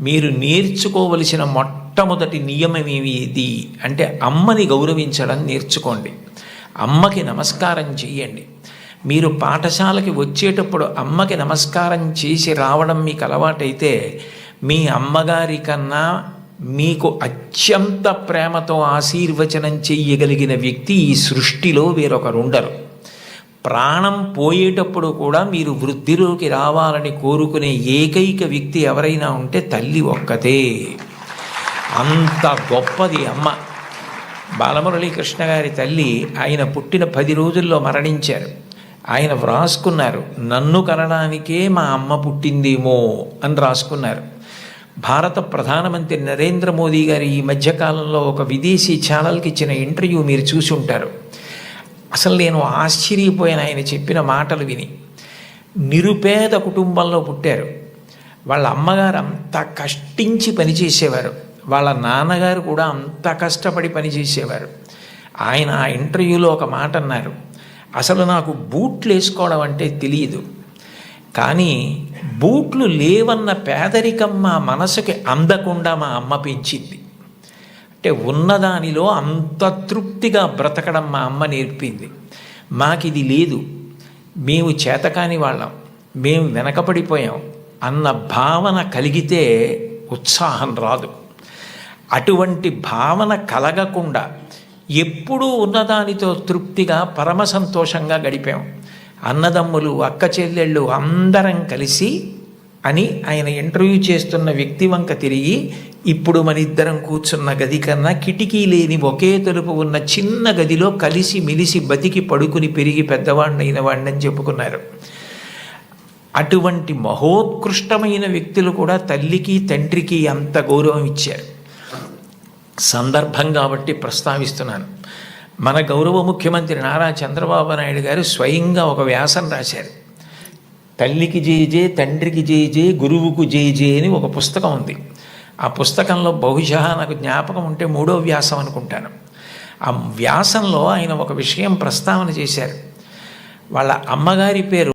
మీరు నేర్చుకోవలసిన మొట్టమొదటి నియమం ఏది అంటే అమ్మని గౌరవించడం నేర్చుకోండి. అమ్మకి నమస్కారం చేయండి. మీరు పాఠశాలకి వచ్చేటప్పుడు అమ్మకి నమస్కారం చేసి రావడం మీకు అలవాటైతే మీ అమ్మగారి కన్నా మీకు అత్యంత ప్రేమతో ఆశీర్వచనం చెయ్యగలిగిన వ్యక్తి ఈ సృష్టిలో వేరొకరు ఉండరు ప్రాణం పోయేటప్పుడు కూడా మీరు వృద్ధిలోకి రావాలని కోరుకునే ఏకైక వ్యక్తి ఎవరైనా ఉంటే తల్లి ఒక్కతే. అంత గొప్పది అమ్మ. బాలమురళీకృష్ణ గారి తల్లి ఆయన పుట్టిన పది రోజుల్లో మరణించారు. ఆయన వ్రాసుకున్నారు నన్ను కనడానికే మా అమ్మ పుట్టిందేమో అని రాసుకున్నారు. భారత ప్రధానమంత్రి నరేంద్ర మోదీ గారు ఈ మధ్యకాలంలో ఒక విదేశీ ఛానల్కి ఇచ్చిన ఇంటర్వ్యూ మీరు చూసి ఉంటారు అసలు నేను ఆశ్చర్యపోయాను ఆయన చెప్పిన మాటలు విని. నిరుపేద కుటుంబంలో పుట్టారు. వాళ్ళ అమ్మగారు అంత కష్టించి పనిచేసేవారు. వాళ్ళ నాన్నగారు కూడా అంత కష్టపడి పనిచేసేవారు. ఆయన ఆ ఇంటర్వ్యూలో ఒక మాట అన్నారు. అసలు నాకు బూట్లు వేసుకోవడం అంటే తెలియదు. కానీ బూట్లు లేవన్న పేదరికం మా మనసుకి అందకుండా మా అమ్మ పెంచింది. అంటే ఉన్నదానిలో అంత తృప్తిగా బ్రతకడం మా అమ్మ నేర్పింది. మాకిది లేదు. మేము చేతకాని వాళ్ళం. మేము వెనకపడిపోయాం అన్న భావన కలిగితే ఉత్సాహం రాదు. అటువంటి భావన కలగకుండా ఎప్పుడూ ఉన్నదానితో తృప్తిగా పరమ సంతోషంగా గడిపాం. అన్నదమ్ములు అక్క చెల్లెళ్ళు అందరం కలిసి అని ఆయన ఇంటర్వ్యూ చేస్తున్న వ్యక్తి వంక తిరిగి ఇప్పుడు మన ఇద్దరం కూర్చున్న గది కన్నా కిటికీ లేని ఒకే తలుపు ఉన్న చిన్న గదిలో కలిసి మిలిసి బతికి పడుకుని పెరిగి పెద్దవాడినైన వాడిని చెప్పుకున్నారు. అటువంటి మహోత్కృష్టమైన వ్యక్తులు కూడా తల్లికి తండ్రికి అంత గౌరవం ఇచ్చారు. సందర్భం కాబట్టి ప్రస్తావిస్తున్నాను. మన గౌరవ ముఖ్యమంత్రి నారా చంద్రబాబు నాయుడు గారు స్వయంగా ఒక వ్యాసం రాశారు. తల్లికి జేజే తండ్రికి జేజే గురువుకు జేజే అని ఒక పుస్తకం ఉంది. ఆ పుస్తకంలో బహుశా నాకు జ్ఞాపకం ఉంటే మూడో వ్యాసం అనుకుంటాను. ఆ వ్యాసంలో ఆయన ఒక విషయం ప్రస్తావన చేశారు. వాళ్ళ అమ్మగారి పేరు